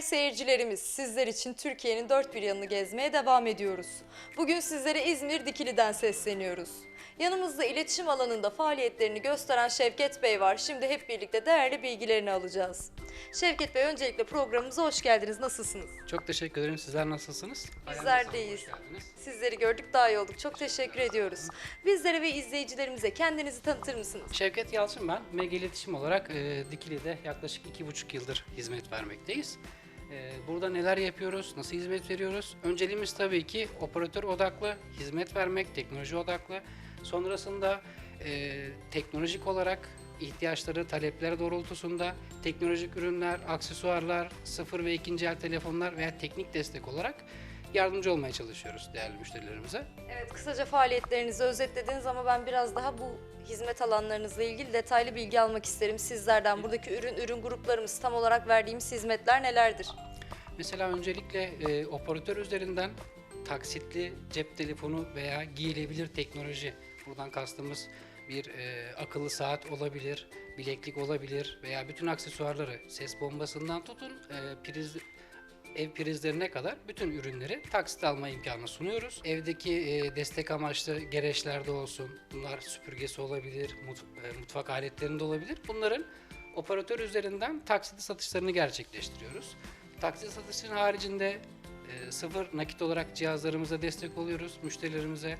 Değerli seyircilerimiz, sizler için Türkiye'nin dört bir yanını gezmeye devam ediyoruz. Bugün sizlere İzmir Dikili'den sesleniyoruz. Yanımızda iletişim alanında faaliyetlerini gösteren Şevket Bey var. Şimdi hep birlikte değerli bilgilerini alacağız. Şevket Bey öncelikle programımıza hoş geldiniz. Nasılsınız? Çok teşekkür ederim. Sizler nasılsınız? Bizler deyiz. Sizleri gördük daha iyi olduk. Çok teşekkür ediyoruz. Bizlere ve izleyicilerimize kendinizi tanıtır mısınız? Şevket Yalçın ben. MEG İletişim olarak e, Dikili'de yaklaşık iki buçuk yıldır hizmet vermekteyiz. E, burada neler yapıyoruz, nasıl hizmet veriyoruz? Önceliğimiz tabii ki operatör odaklı, hizmet vermek, teknoloji odaklı. Sonrasında e, teknolojik olarak ihtiyaçları, talepleri doğrultusunda teknolojik ürünler, aksesuarlar, sıfır ve ikinci el telefonlar veya teknik destek olarak yardımcı olmaya çalışıyoruz değerli müşterilerimize. Evet, kısaca faaliyetlerinizi özetlediniz ama ben biraz daha bu hizmet alanlarınızla ilgili detaylı bilgi almak isterim sizlerden. Buradaki ürün ürün gruplarımız tam olarak verdiğimiz hizmetler nelerdir? Mesela öncelikle e, operatör üzerinden taksitli cep telefonu veya giyilebilir teknoloji. Buradan kastımız bir e, akıllı saat olabilir, bileklik olabilir veya bütün aksesuarları ses bombasından tutun e, priz ev prizlerine kadar bütün ürünleri taksit alma imkanı sunuyoruz. Evdeki e, destek amaçlı gereçlerde olsun, bunlar süpürgesi olabilir, mut- e, mutfak aletlerinde olabilir. Bunların operatör üzerinden taksitli satışlarını gerçekleştiriyoruz. Taksit satışının haricinde e, sıfır nakit olarak cihazlarımıza destek oluyoruz müşterilerimize.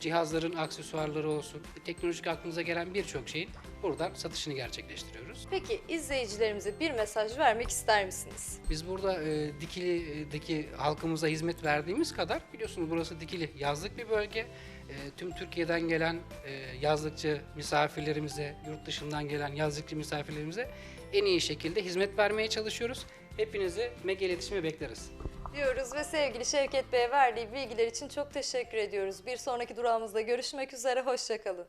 Cihazların aksesuarları olsun, teknolojik aklınıza gelen birçok şeyin buradan satışını gerçekleştiriyoruz. Peki izleyicilerimize bir mesaj vermek ister misiniz? Biz burada e, Dikili'deki halkımıza hizmet verdiğimiz kadar biliyorsunuz burası Dikili yazlık bir bölge. E, tüm Türkiye'den gelen e, yazlıkçı misafirlerimize, yurt dışından gelen yazlıkçı misafirlerimize en iyi şekilde hizmet vermeye çalışıyoruz. Hepinizi Mega İletişim'e bekleriz. Diyoruz ve sevgili Şevket Bey'e verdiği bilgiler için çok teşekkür ediyoruz. Bir sonraki durağımızda görüşmek üzere, hoşçakalın.